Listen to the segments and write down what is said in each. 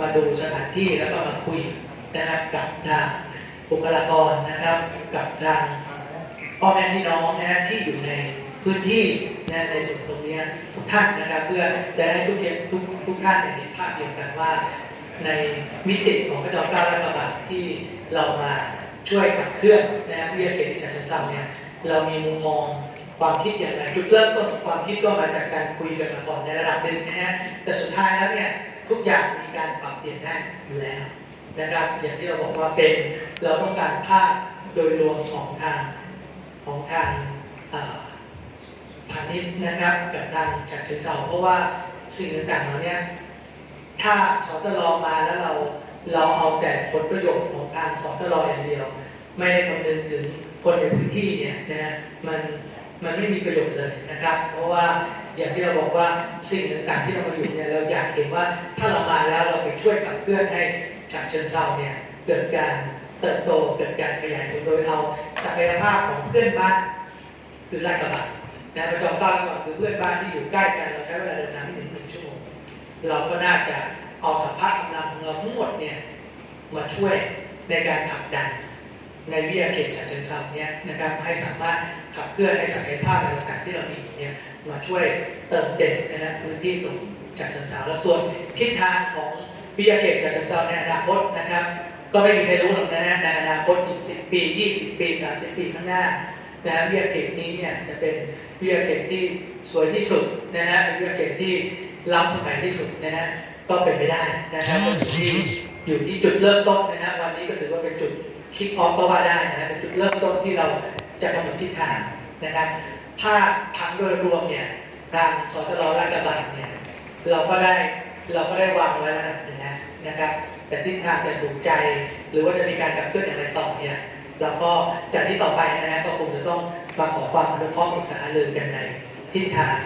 มาดูสถานที่แล้วก็มาคุยนะครับกับทางบุคลากรนะครับ กับทางพ่อแม่พี่น้องนะฮะที่อยู่ในพื้นที่นะในส่วนตรงเนี้ยทุกท่านนะครับเพื่อจะได้ทุกเทุกทุกท่านเห็นภาพเดียวกันว่า ในมิติของพระเจ้าเก้ารัฐบาลที่เรามาช่วยขับเคลื่อนนะฮะวิทยาเขตฉะเชิงเทราเนี่ยเรามีมุมมอง ความคิดอย่างไรจุดเริ่มต้นของความคิดก็มาจากการคุยกันมาก่อนในระดับหนึ่งนะฮะแต่สุดท้ายแล้วเนี่ยทุกอย่างมีการปรับเปลี่ยนได้อยู่แล้วนะครับอย่างที่เราบอกว่าเป็นเราต้องการภาพโดยรวมของทางของทางพาณิชย์นะครับกับทางฉะเชิงเทราเพราะว่าสิ่งต่างๆเหล่านี้ถ้าสตรมาแล้วเราเราเอาแต่ผลประโยชน์ของทางสตรอย่างเดียว ไม่ได้คำนึงถึงคนในพื้นที่เนี่ยนะมัน มันไม่มีประโยชน์เลยนะครับ เพราะว่าอย่างที่เราบอกว่าสิ่งต่างๆที่เรามาอยู่เนี่ยเราอยากเห็นว่าถ้าเรามาแล้วเราไปช่วยขับเคลื่อนให้ฉะเชิงเซาเนี่ยเกิดการเติบโตเกิดการขยายตัวโดยเอาศักยภาพของเพื่อนบ้านคือลาดกระบังนะประจอมเกล้าก่อนคือเพื่อนบ้านที่อยู่ใกล้กันเราใช้เวลาเดินทางไม่ถึงหนึ่งชั่วโมงเราก็น่าจะเอาสัมภาระกำลังของเราทั้งหมดเนี่ยมาช่วยในการผลักดัน ในวิทยาเขตฉะเชิงเทราเนี่ยนะครับให้สามารถขับเคลื่อนให้ศักยภาพในต่างๆที่เรามีเนี่ยมาช่วยเติมเต็มนะฮะพื้นที่ตรงฉะเชิงเทราแล้วส่วนทิศทางของวิทยาเขตฉะเชิงเทราในอนาคตนะครับ ก็ไม่มีใครรู้หรอกนะฮะในอนาคตอีก 10 ปี 20 ปี 30 ปีข้างหน้านะฮะวิทยาเขตนี้เนี่ยจะเป็นวิทยาเขตที่สวยที่สุดนะฮะเป็นวิทยาเขตที่ล้ำสมัยที่สุดนะฮะก็เป็นไปได้นะครับก็อยู่ที่อยู่ที่จุดเริ่มต้นนะฮะวันนี้ก็ถือว่าเป็นจุด คิกออฟก็ว่าได้นะเป็นจุดเริ่มต้นที่เราจะกำหนดทิศทางนะครับภาพทั้งโดยรวมเนี่ยทางสตรลาดกระบังเนี่ยเราก็ได้เราก็ได้วางไว้แล้วนะนะนะครับ แต่ทิศทางจะถูกใจ หรือว่าจะมีการขับเคลื่อนอย่างไรต่อเนี่ยเราก็จากนี้ต่อไปนะฮะก็คงจะต้องมาขอความอนุเคราะห์ปรึกษาเรื่องกันในทิศทาง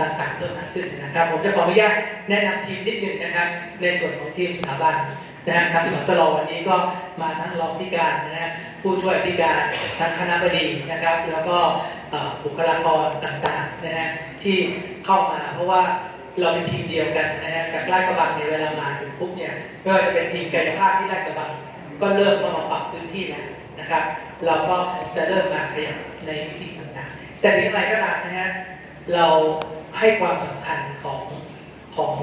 ต่างๆเพิ่มขึ้นนะครับ ผมจะขออนุญาตแนะนำทีมนิดหนึ่งนะครับ ในส่วนของทีมสถาบัน นะฮะทางสตรวันนี้ก็มาทั้งรองที่การนะฮะผู้ช่วยที่การทางคณะบดีนะครับ แล้วก็บุคลากรต่างๆนะฮะที่เข้ามาเพราะว่าเราเป็นทีมเดียวกันนะฮะจากลาดกระบังเนี่ยเวลามาถึงปุ๊บเนี่ยไม่ว่าจะเป็นทีมกายภาพที่ลาดกระบัง ก็เริ่มเข้ามาปรับพื้นที่แล้วนะครับ เราก็จะเริ่มมาขยับในวิธีต่างๆ แต่ถึงอย่างไรก็ตามนะฮะเราให้ความสำคัญของของ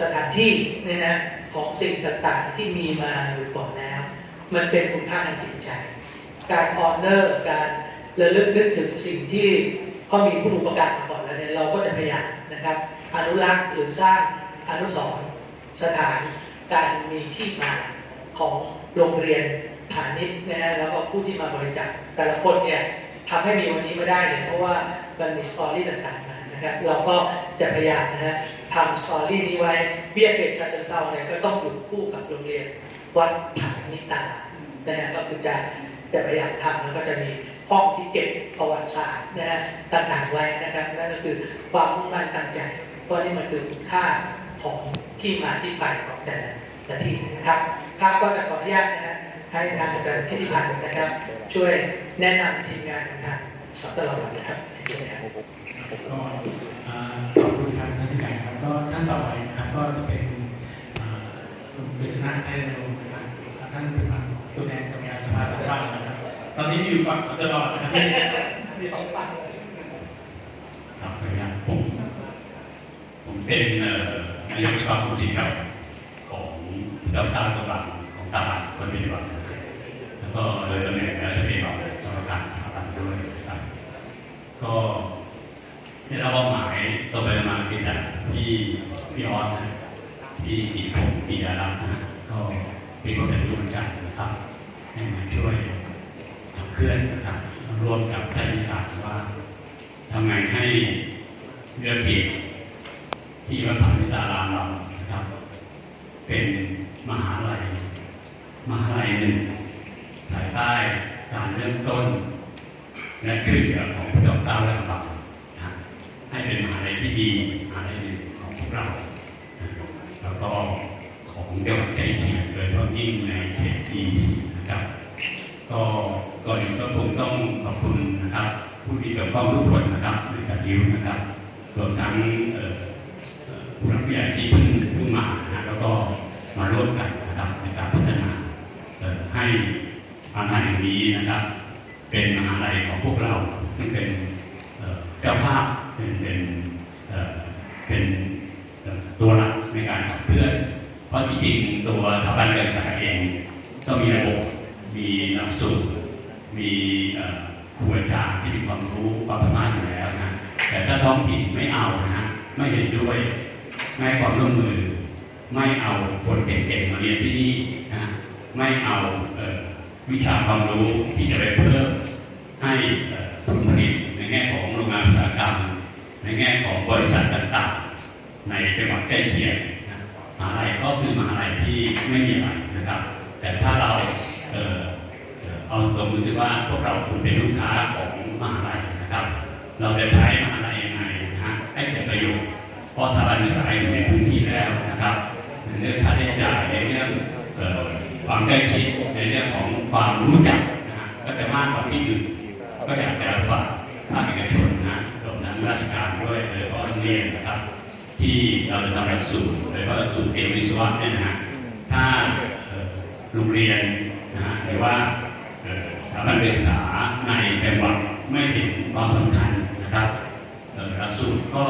สถานที่นะฮะของสิ่งต่างๆที่มีมาอยู่ก่อนแล้ว มันเป็นคุณค่าทางจิตใจ การออเนอร์การระลึกนึกถึงสิ่งที่เขามีผู้อุปการมาก่อนแล้วเนี่ยเราก็จะพยายามนะครับ อนุรักษ์หรือสร้างอนุสรณ์สถานการมีที่มาของโรงเรียนพาณิชนะฮะแล้วก็ผู้ที่มาบริจาคแต่ละคนเนี่ยทำให้มีวันนี้มาได้เนี่ยเพราะว่ามันมีสตอรี่ต่างๆมานะครับ เราก็จะพยายามนะฮะ ทำสอรี่นี้ไว้ เบี้ยเขตชาเชิงเซาเนี่ยก็ต้องอยู่คู่กับโรงเรียนวัดผานิตานะฮะก็คือจะจะพยายามทำแล้วก็จะมีห้องที่เก็บประวัติศาสตร์นะฮะต่างๆไว้นะครับนั่นก็คือความมุ่งมั่นตั้งใจ เพราะนี่มันคือคุณค่าของที่มาที่ไปของแต่ละแต่ที่นะครับครับก็จะขออนุญาตนะฮะให้ทางอาจารย์ทิติพันธ์นะครับ ช่วยแนะนำทีมงานของทางสตลนะครับเชิญครับก็อ่าขอบคุณครับ ท่านต่อไปนะครับก็จะเป็นคุณวิศนาไทยนรงค์นะครับท่านเป็นตัวแทนกรรมการสภาปัจจุบันนะครับ ตอนนี้อยู่ฝั่งตลอดนะครับมีสองฝั่งเลยครับนะครับผมผมเป็นอ่อนายกสภาผู้แทนครับของดาวตาตะวันของตลาดคนปฏิบัติแล้วก็เลยตำแหน่งและปฏิบัติกรรมการสถาบันด้วยนะครับก็ได้รับมอบหมายต่อไปมาเป็นจาก ที่พี่ออสนะที่กีพงศ์ปียารัตน์นะก็เป็นคนเป็นรู้เหมือนกันนะครับให้มาช่วยขับเคลื่อนนะครับร่วมกับท่านผู้การย์ว่าทำไงให้เรือเขตที่วัดผานิตารามเรานะครับ เป็นมหาลัยมหาลัยหนึ่งภายใต้การเริ่มต้น และขึ้นเหนือของพระเจ้าเก้าและกระบังนะ ให้เป็นมหาลัยที่ดีมหาลัยหนึ่งของพวกเราแล้วก็ของเดียวใกล้เคียงโดยเฉพาะยิ่งในเขตดีนะครับ ก็ก่อนอื่นก็คงต้องขอบคุณนะครับ ผู้ที่เกี่ยวข้องทุกคนนะครับในการดิวนะครับรวมทั้งผู้รับผู้ใหญ่ที่เพิ่งเพิ่งมาแล้วก็มาร่วมกันนะครับในการพัฒนาให้มหาลัยแห่นี้นะครับ เป็นมหาลัยของพวกเราที่เป็น เจ้าภาพเป็นเป็นเอ่อเป็นตัวหลักในการขับเคลื่อน เพราะจริงๆตัวสถาบันการศึกษาเองก็มีระบบมีหลักสูตรมีครูอาจารย์ที่มีความรู้ความสามารถอยู่แล้วนะแต่ถ้าท้องถิ่นไม่เอานะไม่เห็นด้วยไม่ให้ความร่วมมือ ไม่เอาคนเก่งๆมาเรียนที่นี่นะไม่เอาวิชาความรู้ที่จะไปเพิ่มให้ผลผลิต บริษัทต่างๆ ในจังหวัดใกล้เคียงนะมหาลัยก็คือมหาลัยที่ไม่มีอะไรนะครับ แต่ถ้าเราเออเอาตัวมือที่ว่าพวกเราคุณเป็นลูกค้าของมหาลัยนะครับ เราจะใช้มหาลัยยังไงนะฮะให้เกิดประโยชน์เพราะสถาบันศึกษาอยู่ในพื้นที่แล้วนะครับในเรื่องค่าใช้จ่ายในเรื่องความใกล้ชิดในเรื่องของความรู้จักนะฮะก็จะมากกว่าที่อื่นก็อยากจะ เราจะทำหลักสูตรโดยเฉพาะหลักสูตรเตรียมวิศวะเนี่ยนะฮะถ้าเอ่อโรงเรียนนะฮะหรือว่าเอ่อสถาบันการศึกษาในจังหวัดไม่เห็นความสำคัญนะครับเอ่อหลักสูตรก็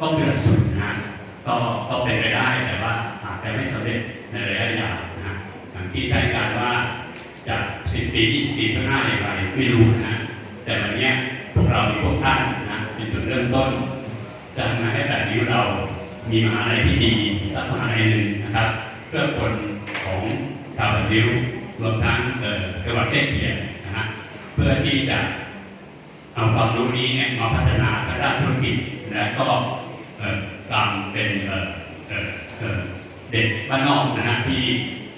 ก็คือหลักสูตรนะฮะก็ก็เป็นไปได้แต่ว่าอาจจะไม่สำเร็จในระยะยาวนะฮะอย่างที่ได้การว่าจากสิบปี20ปีข้างหน้าอย่างไรไม่รู้นะฮะแต่วันเนี้ยพวกเรามีพวกท่านนะเป็นจุดเริ่มต้นจะทำงานให้แบบนี้เรา มีมหาลัยที่ดีสักมหาลัยหนึ่งนะครับเพื่อคนของชาวบันดิวรวมทั้งเออจังหวัดใกล้เคียงนะฮะเพื่อที่จะเอาความรู้นี้เนี่ยมาพัฒนาทางด้านธุรกิจและก็เออตามเป็นเออเออเด็กบ้านนอกนะฮะที่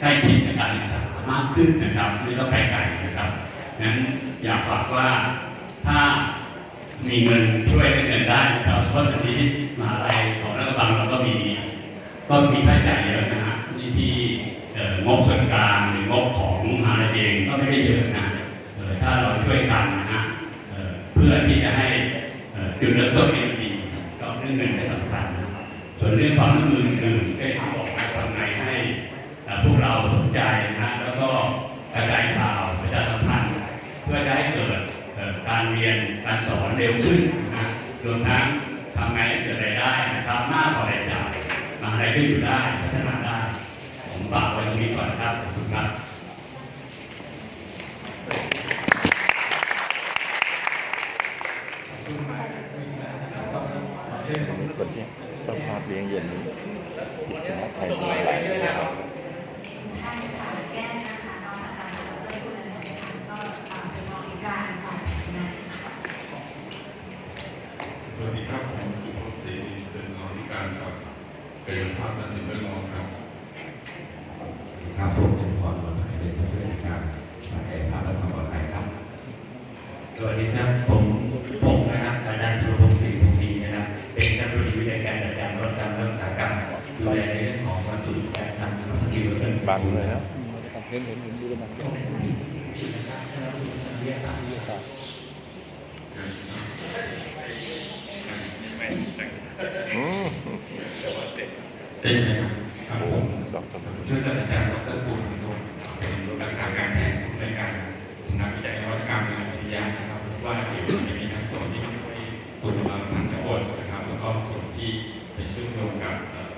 ใกล้ชิดกับการศึกษามากขึ้นนะครับไม่ต้องไปไกลนะครับงั้นอยากฝากว่าถ้ามีเงินช่วยเงินได้นะครับเราะตอนนี้มหาลัยของ รัฐบาลเราก็มีก็มีค่าใช้จ่ายเยอะนะฮะที่ที่งบส่วนกลางหรืองบของมหาลัยเองก็ไม่ได้เยอะนะถ้าเราช่วยกันนะฮะเพื่อที่จะให้จุดเริ่มต้นเป็นดีก็เรื่องเงินไม่สำคัญนะส่วนเรื่องความร่วมมืออื่นก็ที่บอกนะทำไงให้พวกเราสนใจนะฮะแล้วก็กระจายข่าวประชาสัมพันธ์เพื่อจะให้เกิดการเรียนการสอนเร็วขึ้นนะรวมทั้ง ทำไงให้เกิดรายได้นะครับมากกว่ารายจ่ายมหาลัยก็อยู่ได้พัฒนาได้ ผมฝากไว้ตรงนี้ก่อนนะครับขอบคุณครับบริษัทนะครับต้องขอเชิญวันนี้เจ้าภาพเลี้ยงเย็นนี้อิสระไทยของเรานะครับ ท่านค่ะแก้นะคะนอกจากการทำเพื่อคุณอะไรนะคะก็เอ่อเป็นบริการฝ่ายงานค่ะ สวัสดีครับผมสุภพศรีเป็นรองผู้การกับกายภาพและสิ่งแวดล้อมครับ ครับผมชุมพรวันไทยเป็นผู้ช่วยการฝ่ายภาพและความปลอดภัยครับ สวัสดีครับผมผมนะครับอาจารย์ธุรพงศ์ศรีพงศ์ดีนะครับ เป็นนักวิทยาการจัดการรถการรักษากรรม ดูแลในเรื่องของวัตถุการทำวัสดุเรื่องบางเลยครับผมเป็นผู้ที่ผิดนะครับคณะวิทยาเป็นยังไงครับผมช่วยศาสตราจารย์ดรปูนสมเป็นรักษาการแพทย์ในการสำนักวิจัยนวัตกรรมทางวิทยานะครับว่าเดี๋ยวจะมีทั้งส่วนที่ช่วยตัวพันธบทนะครับแล้วก็ส่วนที่ไปเชื่อมโยงกับ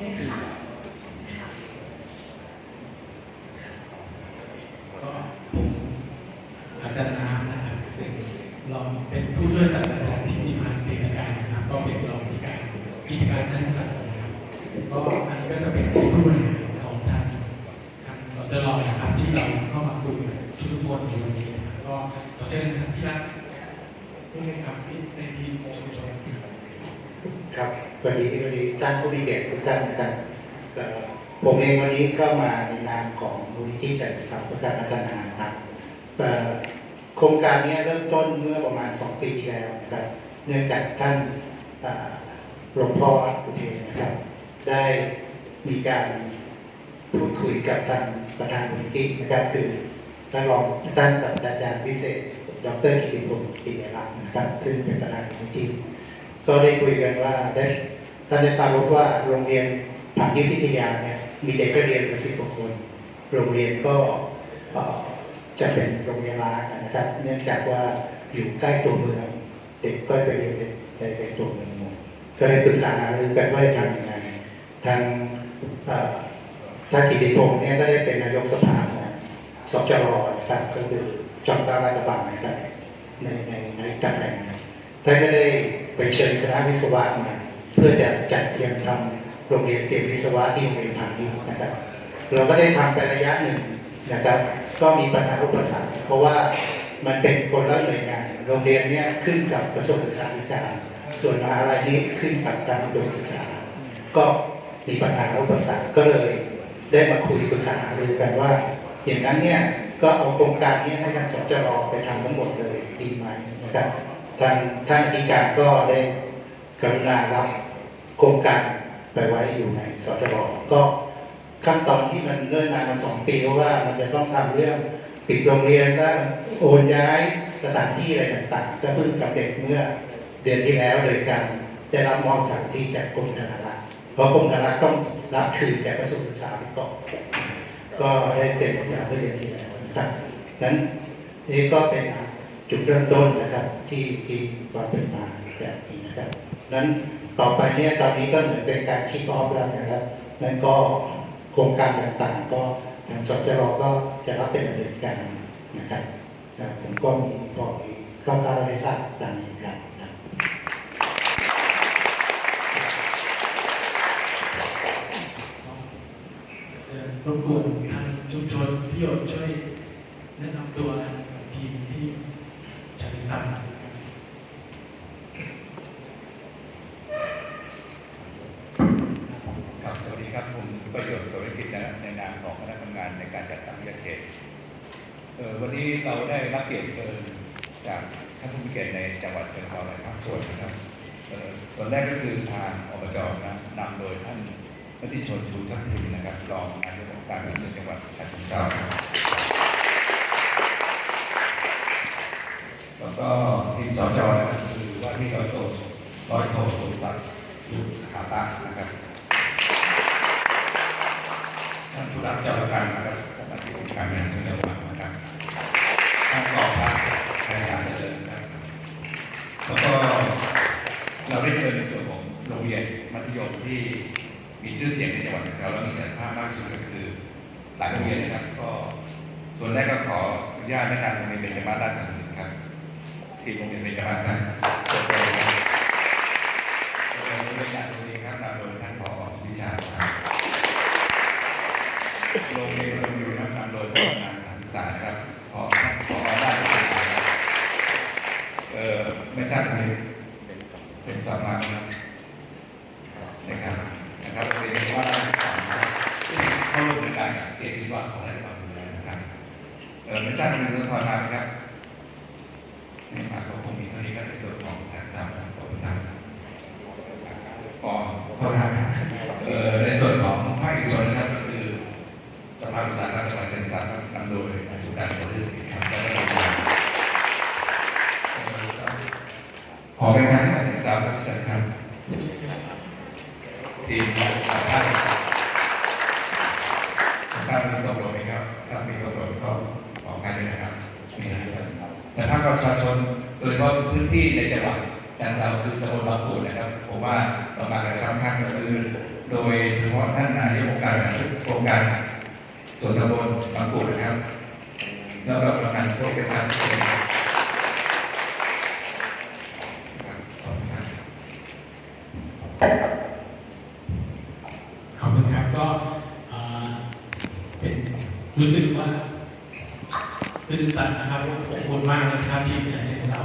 อ่อสูตรปริศนากิโลค่ะสวัสดีค่ะศาสตราจารย์ดรปริยพรนาคุนานันท์นะคะคณะบดีคณะครุศาสตร์สาขาและเทคโนโลยีค่ะส่วนตัวทำงานอยู่กับจังหวัดฉะเชิงเทราค่อนข้างเยอะไม่ว่าจะเป็นเทคนิคหรือว่าเป็นเอกสารต่างๆนะคะขอบคุณค่ะสวัสดีค่ะอาจารย์น้องนะคะรองศาสตราจารย์ดรยุรพันธ์อดีโยค่ะรักษาการแทนผู้อำนวยการสถานการณ์ตลอดชีวิตค่ะเอ่อจะช่วยดูในเรื่องของ receive of skill ก็มาดีทีด้วยค่ะค่ะก็ผมอาจารย์น้ำนะครับเป็นรองเป็นผู้ช่วยศาสตราจารย์ที่ที่มาเป็นการนะครับ ก็เป็นรองที่การกิจการนักศึกษานะครับก็อันนี้ก็จะเป็นที่ผู้บริหารของทางทางสตรนะครับที่เราเข้ามาคุยทุกคนในวันนี้นะครับก็ขอเชิญพี่รัตน์นี่เป็นครับที่ในทีมชุมชน ครับครับวันนี้วันนี้ท่านผู้มีเกียรติทุกท่านนะครับผมเองวันนี้ก็มาในนามของมูลนิธิจัดกิจกรรมพุทธพัฒนานะครับโเอ่อโครงการนี้เริ่มต้นเมื่อประมาณ 2 ปีที่แล้วนะครับ เนื่องจากท่านหลวงพ่ออุเทนนะครับ ได้มีการพูดคุยกับทางประธานมูลนิธินะครับคือท่านรองท่านศาสตราจารย์พิเศษ ดรกิติพงศ์ติยรัตน์นะครับ ซึ่งเป็นประธานมูลนิธิ ก็ได้คุยกันว่าได้ท่านได้ปรารภว่าโรงเรียนผ่านยิพิทยาเนี่ยมีเด็กนักเรียนสิบกว่าคน โรงเรียนก็จะเป็นโรงเรียนร้างนะครับ เนื่องจากว่าอยู่ใกล้ตัวเมือง เด็กก็ไปเรียนในในตัวเมืองหมดก็เลยปรึกษาหารือกันว่าจะทำยังไงทางท่านกิติพงศ์เนี่ยก็ได้เป็นนายกสภาของสจรนะครับก็คือจอมเการัฐบาลนะครับในในในตำแหน่งท่านก็ได้ ไปเชิญคณะวิศวะเพื่อจะจัดเตรียมทำโรงเรียนเตรียมวิศวะที่โรงเรียนพาณิชย์นะครับ เราก็ได้ทำไประยะหนึ่งนะครับ ก็มีปัญหาอุปสรรคเพราะว่ามันเป็นคนละหน่วยงาน โรงเรียนเนี้ยขึ้นกับกระทรวงศึกษาธิการ ส่วนมหาลัยนี้ขึ้นกับการอุดมศึกษา ก็มีปัญหาอุปสรรคก็เลยได้มาคุยปรึกษาหารือกันว่า อย่างนั้นเนี่ยก็เอาโครงการนี้ให้ทางสจรไปทำทั้งหมดเลยดีไหมนะครับ ทางท่านอธิการก็ได้กรุณารับโครงการไปไว้อยู่ในสจรก็ขั้นตอนที่มันเนิ่นนานมาสองปีเพราะว่ามันจะต้องทำเรื่องปิดโรงเรียนและโอนย้ายสถานที่อะไรต่างๆก็เพิ่งสำเร็จเมื่อเดือนที่แล้วโดยการได้รับมอบสถานที่จากกรมธนารักษ์เพราะกรมธนารักษ์ต้องรับคืนจากกระทรวงศึกษาไปก่อนก็ได้เสร็จอย่างเมื่อเดือนที่แล้วนะครับนั้นนี่ก็เป็น จุดเริ่มต้นนะครับที่ที่ความเป็นมาแบบนี้นะครับนั้นต่อไปเนี่ยตอนนี้ก็เหมือนเป็นการคิกออฟแล้วนะครับนั้นก็โครงการต่างๆ ก็ทางสจรก็จะรับเป็นดำเนินการนะครับผมก็มีพอมีคร่าวๆให้ทราบตามนี้ครับรบกวนทางชุมชนพี่หยดช่วยแนะนำตัวทีมที่ ชั้นะครับครับสวัสดีครับผมประโยชน์โสริกิจนะในนามของคณะทำงานในการจัดตั้งยาเขตเออวันนี้เราได้รับเกียรติเชิญจากท่านผู้มีเกียรติในจังหวัดเชียงรายหลายภาคส่วนนะครับเออส่วนแรกก็คือทางอบจนะนำโดยท่านมติชนชูทักทิมนะครับรองนายกองค์การบริหารจังหวัดฉะเชิงเทรา แล้วก็ทีมสจนะครับคือว่าที่ร้อยโทร้อยโทสมศักดิ์ยุทธขาตะนะครับท่านผู้รับเจ้าประการนะครับสำนักงานการงินจังหวัดนะครับท่านรองพระชายาเจริญนะครับแล้วก็เราได้เชิญในส่วนของโรงเรียนมัธยมที่มีชื่อเสียงในจังหวัดฉะเชิงราและมีศักยภาพมากที่สุดก็คือหลายโรงเรียนนะครับ ก็ส่วนแรกก็ขออนุญาตแนะนำโรงเรียนเบญจมาศราชสันติครับ ทีมโรงเรียนเบญจมาศครับเชิญเลยครับโรงเรียนเบญจมาศราชครับนำโดยท่านผอวิชาครับโรงเรียนโรงเรียนนำโดยผู้งานการศึกษานะครับพอพอได้เออไม่ทราบใครเป็นสามัญนะครับนะครับนะครับเรียนว่าสามนะครับซึ่งเข้าร่วมในการเกียรติวิศวะของรัฐบาลดูแลนะครับเออไม่ทราบใครเป็นพอไหมครับ ไม่าก็คงผมมีเท่านี้ก็ในส่วนของสารสามครับขอบคุณครับก็ขอบคุณครับเอ่อในส่วนของภาคเอกชนนะครับก็คือสภาอุตสาหกรรมจังหวัดเชียงรายนำโดยนายสุการสวัสดิ์ครับและก็มีขอเป็นทางการศึกษาครับเชิญครับทีมสามท่านท่านมีตกลงไหมครับถ้ามีตกลงก็ขอการด้วยนะครับมีนะครับ แต่ภาคประชาชนโดยเฉพาะพื้นที่ในจังหวัดจันทร์คือตำบลบางปูนะครับ ผมว่าเรามากันครับท่านก็คือโดยเฉพาะท่านนายกองค์การโครงการส่วนตำบลบางปูนะครับ แล้วก็ประกันพวกเป็นการขอบคุณครับก็เป็นรู้สึกว่าตื่นตัน มากนะครับทีมฉะเชิงเทรา